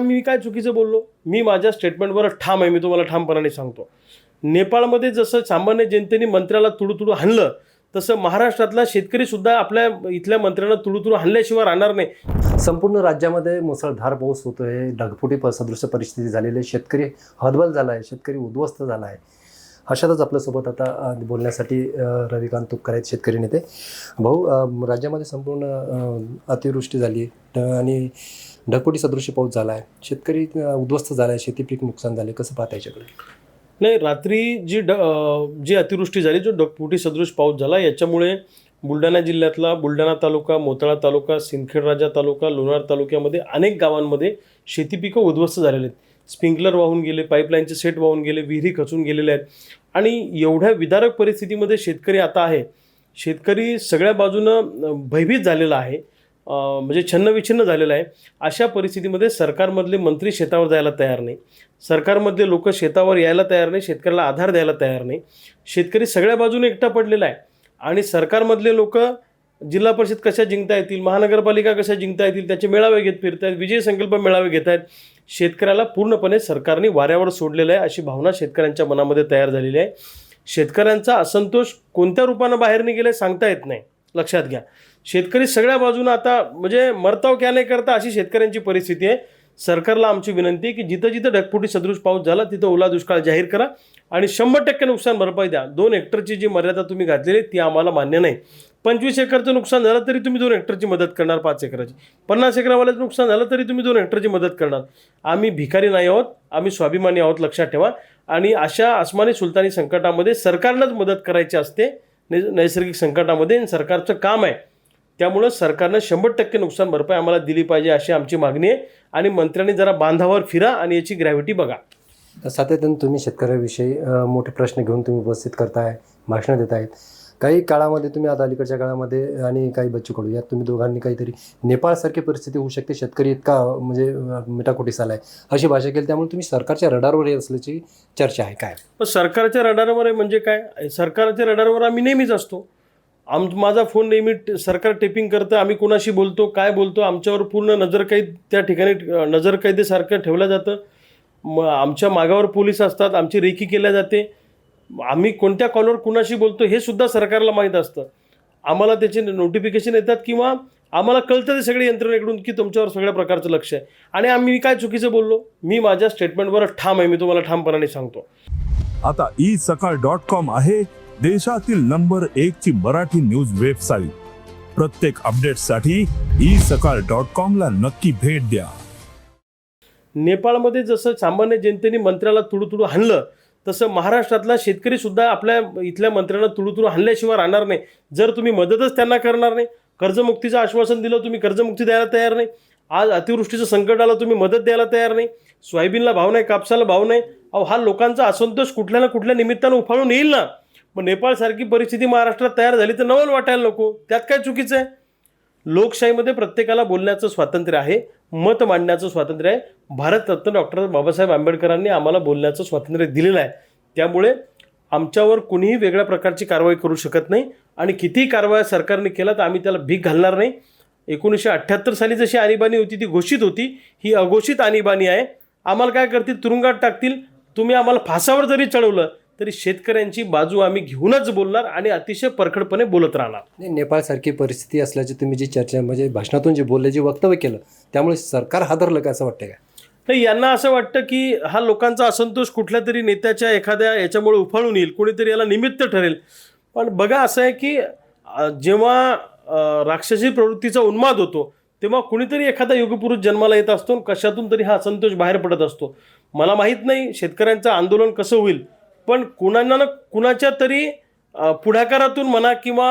मी काय चुकीचं बोललो? मी माझ्या स्टेटमेंटवर ठाम आहे मी तुम्हाला ठामपणाने सांगतो. नेपाळमध्ये जसं सामान्य जनतेने मंत्र्याला तुडू तुडू हाणलं तसं महाराष्ट्रातला शेतकरी सुद्धा आपल्या इथल्या मंत्र्यांना तुडूतुडू हाणल्याशिवाय राहणार नाही. संपूर्ण राज्यामध्ये मुसळधार पाऊस होतो आहे ढगफुटी सदृश्य सदृश परिस्थिती झालेली आहे शेतकरी हतबल झाला आहे शेतकरी उद्ध्वस्त झाला आहे अशातच आपल्यासोबत आता बोलण्यासाठी रविकांत तुपकर आहेत शेतकरी नेते. भाऊ राज्यामध्ये संपूर्ण अतिवृष्टी झाली आणि ढकोटी सदृश पाऊस झाला आहे शेतकरी उद्ध्वस्त झाला आहे शेती पीक नुकसान झाले कसं पाहता याच्याकडे? नाही रात्री जी ड जी अतिवृष्टी झाली जो डकपुटी सदृश पाऊस झाला याच्यामुळे बुलढाणा जिल्ह्यातला बुलढाणा तालुका मोताळा तालुका सिंदखेडराजा तालुका लोणार तालुक्यामध्ये अनेक गावांमध्ये शेती पिकं उद्ध्वस्त झालेले आहेत. स्प्रिंकलर वाहून गेले पाईपलाईनचे सेट वाहून गेले विहिरी खचून गेलेले आहेत. आणि एवढ्या विदारक परिस्थितीमध्ये शेतकरी आता आहे. शेतकरी सगळ्या बाजूनं भयभीत झालेला आहे. म्हणजे छन्नविछिन्न झालेला आहे. अशा परिस्थितीमध्ये सरकारमधले मंत्री शेतावर जायला तयार नाही. सरकारमधले लोक शेतावर यायला तयार नाही शेतकऱ्याला आधार द्यायला तयार नाही. शेतकरी सगळ्या बाजूने एकटा पडलेला आहे. आणि सरकारमधले लोक जिल्हा परिषद कशा जिंकता येतील महानगरपालिका कशा जिंकता येतील त्याचे मेळावे घेत फिरत आहेत विजय संकल्प मेळावे घेत आहेत. शेतकऱ्याला पूर्णपणे सरकारने वाऱ्यावर सोडलेलं आहे अशी भावना शेतकऱ्यांच्या मनामध्ये तयार झालेली आहे. शेतकऱ्यांचा असंतोष कोणत्या रूपानं बाहेर निघेले सांगता येत नाही. लक्षात घ्या. शेतकरी सगळ्या बाजूनं आता म्हणजे मरताव क्या नाही करता अशी शेतकऱ्यांची परिस्थिती आहे. सरकारला आमची विनंती आहे की जिथं जिथं ढगफुटी सदृश पाऊस झाला तिथं ओला दुष्काळ जाहीर करा आणि शंभर टक्के नुकसान भरपाई द्या. दोन हेक्टरची जी मर्यादा तुम्ही घातलेली आहे, ती आम्हाला मान्य नाही. पंचवीस एकरचं नुकसान झालं तरी तुम्ही दोन हेक्टरची मदत करणार पाच एकराची. पन्नास एकरावाल्याचं नुकसान झालं तरी तुम्ही दोन हेक्टरची मदत करणार. आम्ही भिकारी नाही आहोत आम्ही स्वाभिमानी आहोत लक्षात ठेवा. आणि अशा आसमानी सुलतानी संकटामध्ये सरकारलाच मदत करायची असते नै नैसर्गिक संकटामध्ये आणि सरकारचं काम आहे. त्यामुळं सरकारनं शंभर टक्के नुकसान भरपाई आम्हाला दिली पाहिजे अशी आमची मागणी आहे. आणि मंत्र्यांनी जरा बांधावर फिरा आणि याची ग्रॅव्हिटी बघा. सातत्यानं तुम्ही शेतकऱ्याविषयी मोठे प्रश्न घेऊन तुम्ही उपस्थित करताय भाषणं देत आहेत काही काळामध्ये तुम्ही आता अलीकडच्या काळामध्ये आणि काही बच्चू कडू यात तुम्ही दोघांनी काहीतरी नेपाळसारखी परिस्थिती होऊ शकते. शेतकरी इतका म्हणजे मिठाकोटीस आला आहे अशी भाषा केली. त्यामुळे तुम्ही सरकारच्या रडारवर येत असल्याची चर्चा आहे. काय? सरकारच्या रडारवर आहे म्हणजे काय? सरकारच्या रडारवर आम्ही नेहमीच असतो. आम माझा फोन नेहमी सरकार टेपिंग करतं आम्ही कोणाशी बोलतो काय बोलतो आमच्यावर पूर्ण नजरकैद त्या ठिकाणी नजरकैदेसारखं ठेवलं जातं. मग आमच्या मागावर पोलीस असतात आमची रेखी केल्या जाते. आम्ही कोणत्या कॉलवर कुणाशी बोलतो हे सुद्धा सरकारला माहीत असतं. आम्हाला त्याचे नोटिफिकेशन येतात किंवा आम्हाला कळतं ते सगळे यंत्रणेकडून की तुमच्यावर सगळ्या प्रकारचं लक्ष आहे. आणि आम्ही काय चुकीचं बोललो? मी माझ्या स्टेटमेंटवर ठाम आहे मी तुम्हाला ठामपणाने सांगतो. आता ई सकाळ डॉट कॉम आहे. देशातील नंबर एक ची मराठी न्यूज वेबसाईट. प्रत्येक अपडेटसाठी ई सकाळ डॉट कॉमला नक्की भेट द्या. नेपाळमध्ये जसं सामान्य जनतेने मंत्र्याला तुडूतुडू हाणलं तसं महाराष्ट्रातला शेतकरी सुद्धा आपल्या इथल्या मंत्र्यांना तुडूतुडू हाणल्याशिवाय राहणार नाही. जर तुम्ही मदतच त्यांना करणार नाही कर्जमुक्तीचं आश्वासन दिलं तुम्ही कर्जमुक्ती द्यायला तयार नाही. आज अतिवृष्टीचं संकट आलं तुम्ही मदत द्यायला तयार नाही. सोयाबीनला भाव नाही कापसाला भाव नाही. अहो हा लोकांचा असंतोष कुठल्या ना कुठल्या निमित्तानं उफाळून येईल ना? मग नेपाळसारखी परिस्थिती महाराष्ट्रात तयार झाली तर नवल वाटायला नको. त्यात काय चुकीचं आहे? लोकशाहीमध्ये प्रत्येकाला बोलण्याचं स्वातंत्र्य आहे मत मांडण्याचं स्वातंत्र्य आहे. भारतरत्न डॉक्टर बाबासाहेब आंबेडकरांनी आम्हाला बोलण्याचं स्वातंत्र्य दिलेलं आहे. त्यामुळे आमच्यावर कुणीही वेगळ्या प्रकारची कारवाई करू शकत नाही आणि कितीही कारवाया सरकारने केला तर आम्ही त्याला भीक घालणार नाही. एकोणीसशे अठ्ठ्याहत्तर साली जशी आणीबाणी होती ती घोषित होती. ही अघोषित आणीबाणी आहे. आम्हाला काय करतील? तुरुंगात टाकतील. तुम्ही आम्हाला फासावर जरी चढवलं तरी शेतकऱ्यांची बाजू आम्ही घेऊनच बोलणार आणि अतिशय परखडपणे बोलत राहणार. नाही नेपाळसारखी परिस्थिती असल्याची तुम्ही जी चर्चा म्हणजे भाषणातून जे बोलले जे वक्तव्य केलं त्यामुळे सरकार हादरलं का असं वाटतं का? नाही यांना असं वाटतं की हा लोकांचा असंतोष कुठल्या तरी नेत्याच्या एखाद्या याच्यामुळे उफाळून येईल कोणीतरी याला निमित्त ठरेल. पण बघा असं आहे की जेव्हा राक्षसी प्रवृत्तीचा उन्माद होतो तेव्हा कुणीतरी एखादा युगपुरुष जन्माला येत असतो आणि कशातून तरी हा असंतोष बाहेर पडत असतो. मला माहीत नाही शेतकऱ्यांचं आंदोलन कसं होईल पण कुणांना ना कुणाच्या तरी पुढाकारातून म्हणा किंवा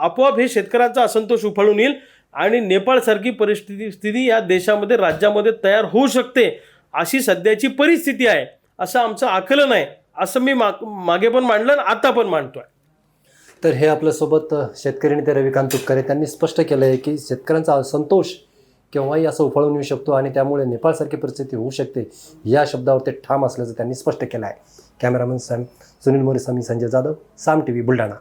आपोआप हे शेतकऱ्यांचा असंतोष उफाळून येईल आणि नेपाळसारखी परिस्थिती स्थिती या देशामध्ये राज्यामध्ये तयार होऊ शकते अशी सध्याची परिस्थिती आहे असं आमचं आकलन आहे असं मी माग मागे पण मांडलं आणि आता पण मांडतो आहे तर हे आपल्यासोबत शेतकरी नेते रविकांत तुपकर त्यांनी स्पष्ट केलं आहे की शेतकऱ्यांचा असंतोष केव्हाही असं उफाळून येऊ शकतो आणि त्यामुळे नेपाळसारखी परिस्थिती होऊ शकते या शब्दावर ते ठाम असल्याचं त्यांनी स्पष्ट केलं आहे cameraman Saam Sunil More Swami Sanjay Jadhav Saam T V Buldhana.